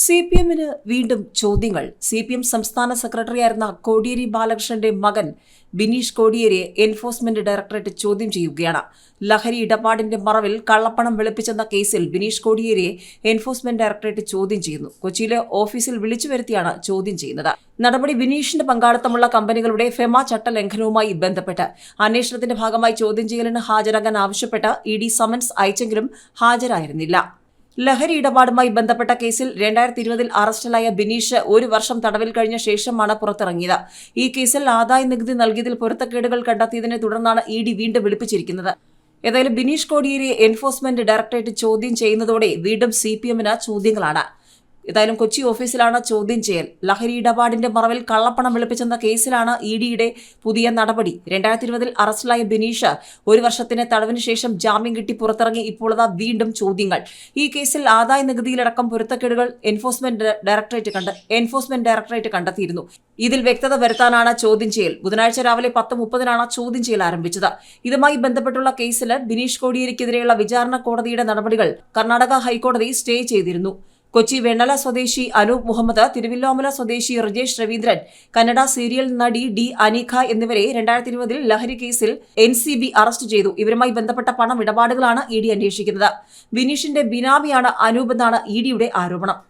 C P എമ്മിന് വീണ്ടും ചോദ്യങ്ങൾ. സി പി എം സംസ്ഥാന സെക്രട്ടറിയായിരുന്ന കോടിയേരി ബാലകൃഷ്ണന്റെ മകൻ ബിനീഷ് കോടിയേരിയെ എൻഫോഴ്സ്മെന്റ് ഡയറക്ടറേറ്റ് ചോദ്യം ചെയ്യുകയാണ്. ലഹരി ഇടപാടിന്റെ മറവിൽ കള്ളപ്പണം വെളുപ്പിച്ചെന്ന കേസിൽ ബിനീഷ് കോടിയേരിയെ എൻഫോഴ്സ്മെന്റ് ഡയറക്ടറേറ്റ് ചോദ്യം ചെയ്യുന്നു. കൊച്ചിയിലെ ഓഫീസിൽ വിളിച്ചു വരുത്തിയാണ് ചോദ്യം ചെയ്യുന്നത്. നടപടി ബിനീഷിന്റെ പങ്കാളിത്തമുള്ള കമ്പനികളുടെ ഫെമ ചട്ടലംഘനവുമായി ബന്ധപ്പെട്ട് അന്വേഷണത്തിന്റെ ഭാഗമായി ചോദ്യം ചെയ്യലിന് ഹാജരാകാൻ ആവശ്യപ്പെട്ട് ഇ ഡി സമൻസ് അയച്ചെങ്കിലും ഹാജരായിരുന്നില്ല. ലഹരി ഇടപാടുമായി ബന്ധപ്പെട്ട കേസിൽ രണ്ടായിരത്തി ഇരുപതിൽ അറസ്റ്റിലായ ബിനീഷ് ഒരു വർഷം തടവിൽ കഴിഞ്ഞ ശേഷമാണ് പുറത്തിറങ്ങിയത്. ഈ കേസിൽ ആദായ നികുതി നൽകിയതിൽ പൊരുത്തക്കേടുകൾ കണ്ടെത്തിയതിനെ തുടർന്നാണ് ഇ ഡി വീണ്ടും വിളിപ്പിച്ചിരിക്കുന്നത്. ഏതായാലും ബിനീഷ് കോടിയേരിയെ എൻഫോഴ്സ്മെന്റ് ഡയറക്ടറേറ്റ് ചോദ്യം ചെയ്യുന്നതോടെ വീണ്ടും സി പി എമ്മിന് ചോദ്യങ്ങളാണ്. ഏതായാലും കൊച്ചി ഓഫീസിലാണ് ചോദ്യം ചെയ്യൽ. ലഹരി ഇടപാടിന്റെ മറവിൽ കള്ളപ്പണം വെളുപ്പിച്ചെന്ന കേസിലാണ് ഇ ഡിയുടെ പുതിയ നടപടി. രണ്ടായിരത്തി ഇരുപതിൽ അറസ്റ്റിലായ ബിനീഷ് ഒരു വർഷത്തിന് തടവിന് ശേഷം ജാമ്യം കിട്ടി പുറത്തിറങ്ങി ഇപ്പോൾ അതാ വീണ്ടും ചോദ്യങ്ങൾ. ഈ കേസിൽ ആദായ നികുതിയിലടക്കം പൊരുത്തക്കേടുകൾ എൻഫോഴ്സ്മെന്റ് ഡയറക്ടറേറ്റ് കണ്ട് എൻഫോഴ്സ്മെന്റ് ഡയറക്ടറേറ്റ് കണ്ടെത്തിയിരുന്നു. ഇതിൽ വ്യക്തത വരുത്താനാണ് ചോദ്യം ചെയ്യൽ. ബുധനാഴ്ച രാവിലെ പത്ത് മുപ്പതിനാണ് ചോദ്യം ചെയ്യൽ ആരംഭിച്ചത്. ഇതുമായി ബന്ധപ്പെട്ടുള്ള കേസിൽ ബിനീഷ് കോടിയേരിക്കെതിരെയുള്ള വിചാരണ കോടതിയുടെ നടപടികൾ കർണാടക ഹൈക്കോടതി സ്റ്റേ ചെയ്തിരുന്നു. കൊച്ചി വെണ്ണല സ്വദേശി അനൂപ് മുഹമ്മദ് തിരുവില്ലോമല സ്വദേശി റിജേഷ് രവീന്ദ്രൻ കന്നഡ സീരിയൽ നടി ഡി അനീഖ എന്നിവരെ രണ്ടായിരത്തി ഇരുപതിൽ ലഹരി കേസിൽ എൻ സി ബി അറസ്റ്റ് ചെയ്തു. ഇവരുമായി ബന്ധപ്പെട്ട പണം ഇടപാടുകളാണ് ഇ ഡി അന്വേഷിക്കുന്നത്. ബിനീഷിന്റെ ബിനാമിയാണ് അനൂപ് എന്നാണ് ഇ ഡിയുടെ ആരോപണം.